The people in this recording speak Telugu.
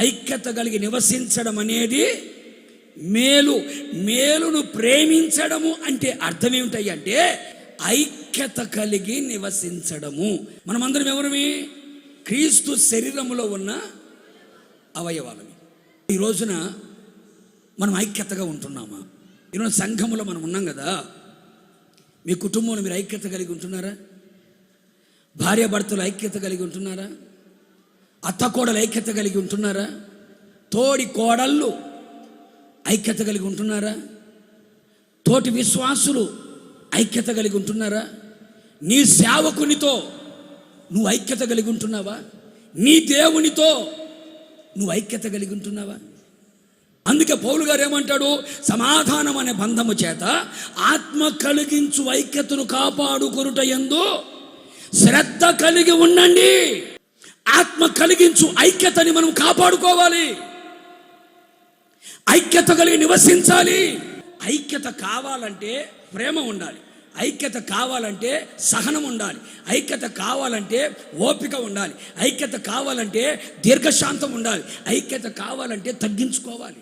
ఐక్యత కలిగి నివసించడం అనేది మేలు. మేలును ప్రేమించడము అంటే అర్థం ఏమిటాయి అంటే ఐక్యత కలిగి నివసించడము. మనమందరం ఎవరమి? క్రీస్తు శరీరములో ఉన్న అవయవాలమి. ఈ రోజున మనం ఐక్యతగా ఉంటున్నామా? ఈరోజు సంఘములో మనం ఉన్నాం కదా? మీ కుటుంబంలో మీరు ఐక్యత కలిగి ఉంటున్నారా? భార్యాభర్తలు ఐక్యత కలిగి ఉంటున్నారా? అత్త కోడలు ఐక్యత కలిగి ఉంటున్నారా? తోడి కోడళ్ళు ఐక్యత కలిగి ఉంటున్నారా? తోటి విశ్వాసులు ఐక్యత కలిగి ఉంటున్నారా? నీ సేవకునితో నువ్వు ఐక్యత కలిగి ఉంటున్నావా? నీ దేవునితో నువ్వు ఐక్యత కలిగి ఉంటున్నావా? అందుకే పౌలు గారు ఏమంటాడు? సమాధానం అనే బంధము చేత ఆత్మ కలిగించు ఐక్యతను కాపాడుకొనుట ఎందు శ్రద్ధ కలిగి ఉండండి. ఆత్మ కలిగించు ఐక్యతని మనం కాపాడుకోవాలి. ఐక్యత కలిగి నివసించాలి. ఐక్యత కావాలంటే ప్రేమ ఉండాలి. ఐక్యత కావాలంటే సహనం ఉండాలి. ఐక్యత కావాలంటే ఓపిక ఉండాలి. ఐక్యత కావాలంటే దీర్ఘశాంతం ఉండాలి. ఐక్యత కావాలంటే తగ్గించుకోవాలి.